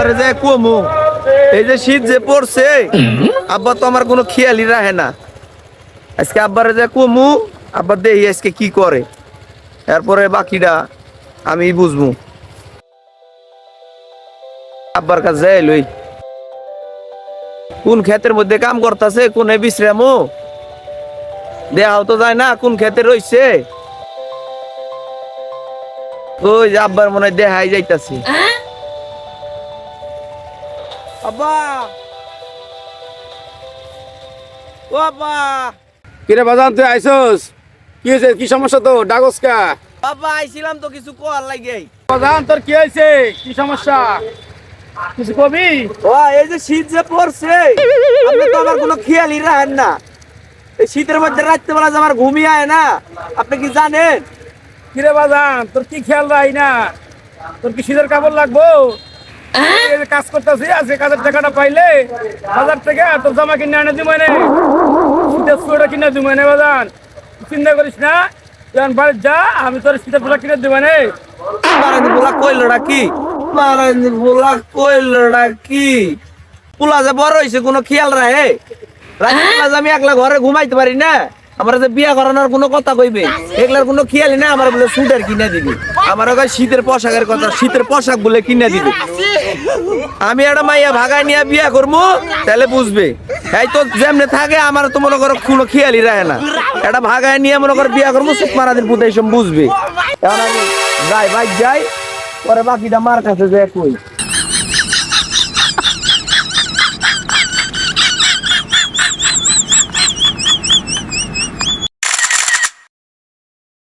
আব্বারে যে কমু এই যে শীত যে পড়ছে আব্বা তো আমার কোনো খেয়ালই রাখে না। আজকে আব্বারে যে কমু আব্বা দেখি আজকে কি করে। এরপরে বাকিটা আমি বুঝব। আব্বার কাছে যাই লই। কোন ক্ষেতের মধ্যে কাম করতেছে কোন বিশ্রামও দেখাও তো যায় না কোন ক্ষেতে রইছে? ওই যে আব্বার মনে হয় দেখাই যাইতাছে। আব্বা। ও আব্বা। কিরে বাজান তুই আইসস? কি হয়েছে কি সমস্যা তো কা? বাবা আইছিলাম তো কিছু কর লাগে। বাজান তোর কি হয়েছে কি সমস্যা? কিছু কবি? ও এই যে শীত যে পড়ছে আপনি তো আমার কোনো খেয়ালই রাখেন না। এই শীতের মধ্যে রাত্রে বেলা যে আমার ঘুমিয়ে আয় না আপনি কি জানেন? কিরে বাজান তোর কি খেয়াল রাই না? তোর কি শীতের কাপড় লাগবো? কাজ করতেছি আজকে কাজের টাকাটা পাইলে বাজার থেকে তোর জামা কিনে আনে দিব মানে সোয়েটার কিনে দিব মানে বাজান। চিন্তা করিস না, যখন বাড়ি যা, আমি তোর শীতের পোশাক কিনে দিব মানে বলা কইলটা কি? বলা কইলটা কি? পোলা যে বড় হয়েছে কোনো খেয়াল রাত্রে বেলা আমি একলা ঘরে ঘুমাইতে পারি না, আমার যে বিয়া করানোর কোনো কথা কইবে, এগুলার কোনো খেয়ালই না আমার বলে সুটার কিনে দিবি। আমার ওখানে শীতের পোশাকের কথা, শীতের পোশাক বলে কিনে দিবে। আমি একটা মাইয়া ভাগায় নিয়ে বিয়া করব তাহলে বুঝবে। এই তো যেমনে থাকে আমার তো মনে করো কোনো খেয়ালই রাখে না। এটা ভাগায় নিয়ে মনে করো বিয়া করব সুখ মারা দিন পুতে বুঝবে। এখন আমি যাই, বাইক যাই, পরে বাকিটা মার কাছে যাই কই?